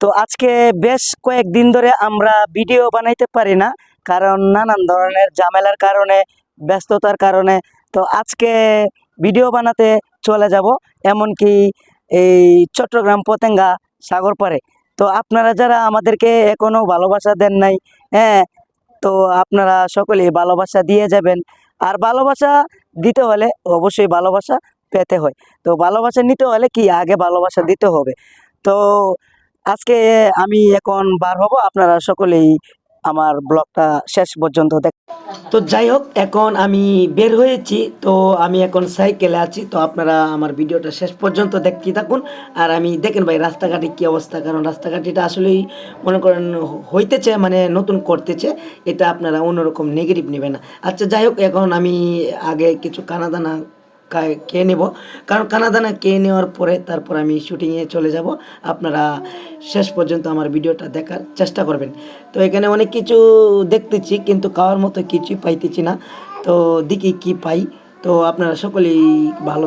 তো আজকে বেশ কয়েকদিন ধরে আমরা ভিডিও বানাইতে পারি না, কারণ নানান ধরনের ঝামেলার কারণে, ব্যস্ততার কারণে। তো আজকে ভিডিও বানাতে চলে যাব, এমনকি এই চট্টগ্রাম পতেঙ্গা সাগর পারে তো আপনারা যারা আমাদেরকে এখনও ভালোবাসা দেন নাই হ্যাঁ তো আপনারা সকলেই ভালোবাসা দিয়ে যাবেন। আর ভালোবাসা দিতে হলে অবশ্যই ভালোবাসা পেতে হয়। তো ভালোবাসা নিতে হলে কি? আগে ভালোবাসা দিতে হবে। তো আজকে আমি এখন বার হব। আপনারা সকলেই আমার ব্লগটা শেষ পর্যন্ত দেখ তো যাই হোক, এখন আমি বের হয়েছি। তো আমি এখন সাইকেলে আছি। তো আপনারা আমার ভিডিওটা শেষ পর্যন্ত দেখতে থাকুন। আর আমি, দেখেন ভাই, রাস্তাঘাটে কি অবস্থা? কারণ রাস্তাঘাটিটা আসলেই মনে করেন হইতেছে মানে নতুন করতেছে। এটা আপনারা অন্যরকম নেগেটিভ নেবেন না। আচ্ছা যাই হোক, এখন আমি আগে কিছু কানাদানা খেয়ে নেব। কারণ কানাদানা খেয়ে নেওয়ার পরে তারপর আমি শুটিংয়ে চলে যাব। আপনারা শেষ পর্যন্ত আমার ভিডিওটা দেখার চেষ্টা করবেন। তো এখানে অনেক কিছু দেখতেছি কিন্তু খাওয়ার মতো কিছুই পাইতেছি না। তো দেখি কি পাই? তো আপনারা সকলেই ভালো